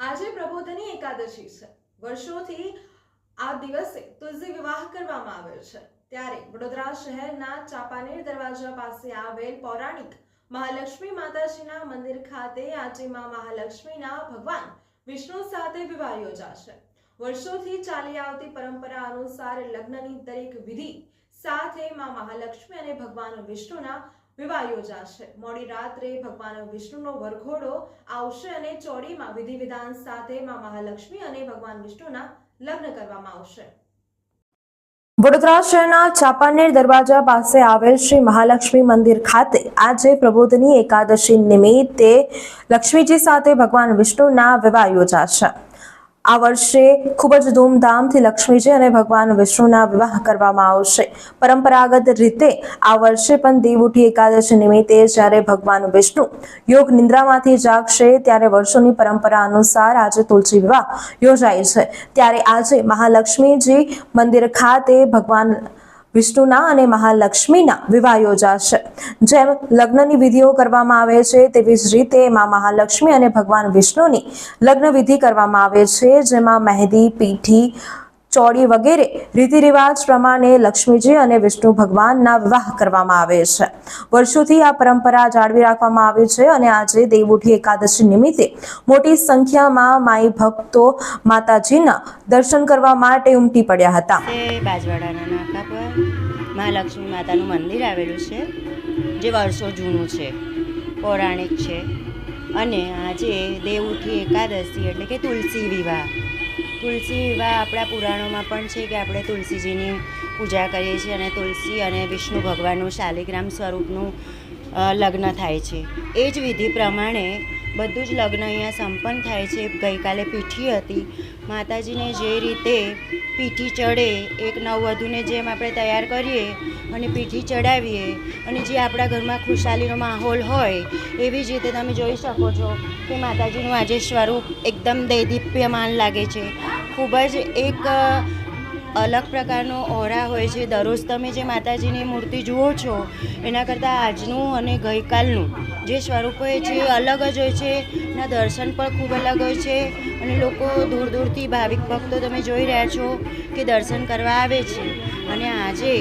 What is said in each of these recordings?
આજે પ્રબોધની એકાદશી છે. વર્ષોથી આ દિવસે તુલસી વિવાહ કરવામાં આવ્યો છે. ત્યારે વડોદરા શહેરના ચાપાનેર દરવાજા પાસે આવેલ પૌરાણિક મહાલક્ષ્મી માતાજીના મંદિર ખાતે આજે માં મહાલક્ષ્મીના ભગવાન વિષ્ણુ સાથે વિવાહ યોજાશે. વર્ષોથી ચાલી આવતી પરંપરા અનુસાર લગ્નની દરેક વિધિ સાથે માં મહાલક્ષ્મી અને ભગવાન વિષ્ણુના વિવાહ યોજાશે મોડી રાત્રે ભગવાન વિષ્ણુનો વરઘોડો આવશે અને ચોડીમાં વિધિ વિધાન સાથે માં મહાલક્ષ્મી અને ભગવાન વિષ્ણુના લગ્ન કરવામાં આવશે. વડોદરા શહેરના ચાપાનેર દરવાજા પાસે આવેલ શ્રી મહાલક્ષ્મી મંદિર ખાતે આજે પ્રબોધની એકાદશી નિમિત્તે લક્ષ્મીજી સાથે ભગવાન વિષ્ણુના વિવાહ યોજાશે. આ વર્ષે ખૂબ જ ધૂમધામથી લક્ષ્મીજી અને ભગવાન વિષ્ણુના વિવાહ કરવામાં આવશે. પરંપરાગત રીતે આ વર્ષે પણ દેવઉઠી એકાદશી નિમિત્તે જ્યારે ભગવાન વિષ્ણુ યોગ નિંદ્રામાંથી જાગશે ત્યારે વર્ષોની પરંપરા અનુસાર આજે તુલસી વિવાહ યોજાય છે. ત્યારે આજે મહાલક્ષ્મીજી મંદિર ખાતે ભગવાન વિષ્ણુના અને મહાલક્ષ્મીના વિવાહ યોજાશે. જેમ લગ્નની વિધિઓ કરવામાં આવે છે, તેવી જ રીતે માં મહાલક્ષ્મી અને ભગવાન વિષ્ણુની લગ્ન વિધિ કરવામાં આવે છે, જેમાં મહેંદી, પીઠી ચોળી વગેરે રીતિ રિવાજ પ્રમાણે લક્ષ્મીજી અને વિષ્ણુ ભગવાનના વિવાહ કરવામાં આવે છે. વર્ષોથી આ પરંપરા જાળવી રાખવામાં આવી છે અને આજે દેવઉઠી એકાદશી નિમિત્તે મોટી સંખ્યામાં માઈ ભક્તો માતાજીના દર્શન કરવા માટે ઉમટી પડ્યા હતા. બાજવાડાના નાકા મહાલક્ષ્મી માતાનું મંદિર આવેલું છે, જે વર્ષો જૂનું છે, પૌરાણિક છે. અને આજે દેવઉઠી એકાદશી એટલે કે તુલસી વિવાહ તુલસી એવા આપણા પુરાણોમાં પણ છે કે આપણે તુલસીજીની પૂજા કરીએ છીએ અને તુલસી અને વિષ્ણુ ભગવાનનું શાલિગ્રામ સ્વરૂપનું લગ્ન થાય છે. એ જ વિધિ પ્રમાણે બધું જ લગ્ન અહીંયા સંપન્ન થાય છે. ગઈકાલે પીઠી હતી. માતાજીને જે રીતે પીઠી ચડે, એક નવવધુને જેમ આપણે તૈયાર કરીએ અને પીઠી ચડાવીએ અને જે આપણા ઘરમાં ખુશાલીનો માહોલ હોય, એવી જ રીતે તમે જોઈ શકો છો કે માતાજીનું આજે સ્વરૂપ એકદમ દૈદીપ્યમાન લાગે છે. ખૂબ જ એક અલગ પ્રકારનો ઓરા હોય છે. દરરોજ તમે જે માતાજીની મૂર્તિ જુઓ છો, એના કરતાં આજનું અને ગઈકાલનું જે સ્વરૂપ હોય છે અલગ જ હોય છે. એના દર્શન પણ ખૂબ અલગ હોય છે. અને લોકો દૂર દૂરથી ભાવિક ભક્તો તમે જોઈ રહ્યા છો કે દર્શન કરવા આવે છે. અને આજે,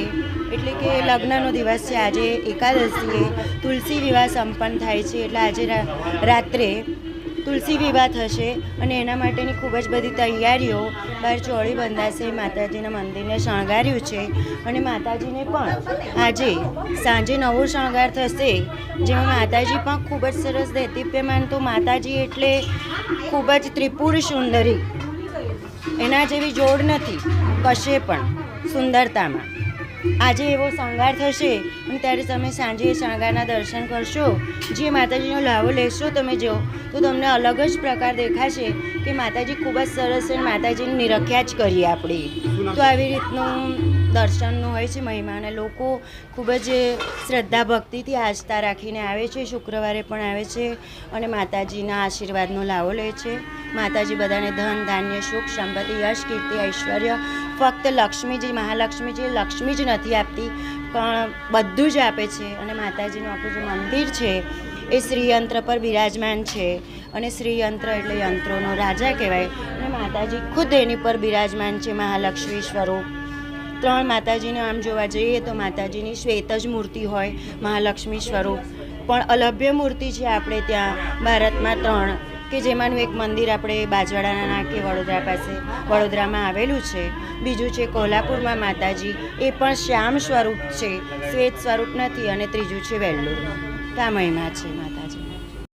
એટલે કે લગ્નનો દિવસ છે, આજે એકાદશીએ તુલસી વિવાહ સંપન્ન થાય છે. એટલે આજે રાત્રે તુલસી વિવાહ થશે અને એના માટેની ખૂબ જ બધી તૈયારીઓ બહાર ચોળી બંધાશે, માતાજીના મંદિરને શણગાર્યું છે અને માતાજીને પણ આજે સાંજે નવો શણગાર થશે. જેમાં માતાજી પણ ખૂબ જ સરસ દૈદીપ્યમાન તો માતાજી એટલે ખૂબ જ ત્રિપુર સુંદરી. એના જેવી જોડ નથી, કશે પણ સુંદરતામાં. આજે એવો શણગાર થશે અને ત્યારે તમે સાંજે શણગારના દર્શન કરશો. જે માતાજીનો લાવો લેશો તમે જો તો તમને અલગ જ પ્રકાર દેખાશે કે માતાજી ખૂબ જ સરસ છે અને માતાજીની નિરખ્યા જ કરીએ આપણે. તો આવી રીતનું દર્શનનું હોય છે મહિમા અને લોકો ખૂબ જ શ્રદ્ધા ભક્તિથી આસ્થા રાખીને આવે છે શુક્રવારે પણ આવે છે અને માતાજીના આશીર્વાદનો લાવો લે છે. માતાજી બધાને ધન ધાન્ય સુખ સંપત્તિ યશ કીર્તિ ઐશ્વર્ય ફક્ત લક્ષ્મીજી, મહાલક્ષ્મીજી લક્ષ્મી જ નથી આપતી, પણ બધું જ આપે છે. અને માતાજીનું આપણું જે મંદિર છે, એ શ્રીયંત્ર પર બિરાજમાન છે. અને શ્રીયંત્ર એટલે યંત્રોનો રાજા કહેવાય. અને માતાજી ખુદ એની પર બિરાજમાન છે, મહાલક્ષ્મી સ્વરૂપ. ત્રણ માતાજીને આમ જોવા જઈએ તો માતાજીની શ્વેત જ મૂર્તિ હોય, મહાલક્ષ્મી સ્વરૂપ. પણ અલભ્ય મૂર્તિ છે આપણે ત્યાં, ભારતમાં ત્રણ. કે જેમાંનું એક મંદિર આપણે બાજવાડાના નાકે વડોદરા પાસે, વડોદરામાં આવેલું છે. બીજું છે કોલ્હાપુરમાં માતાજી. એ પણ શ્યામ સ્વરૂપ છે. શ્વેત સ્વરૂપ નથી અને ત્રીજું છે વેલ્લુર આ છે માતાજી.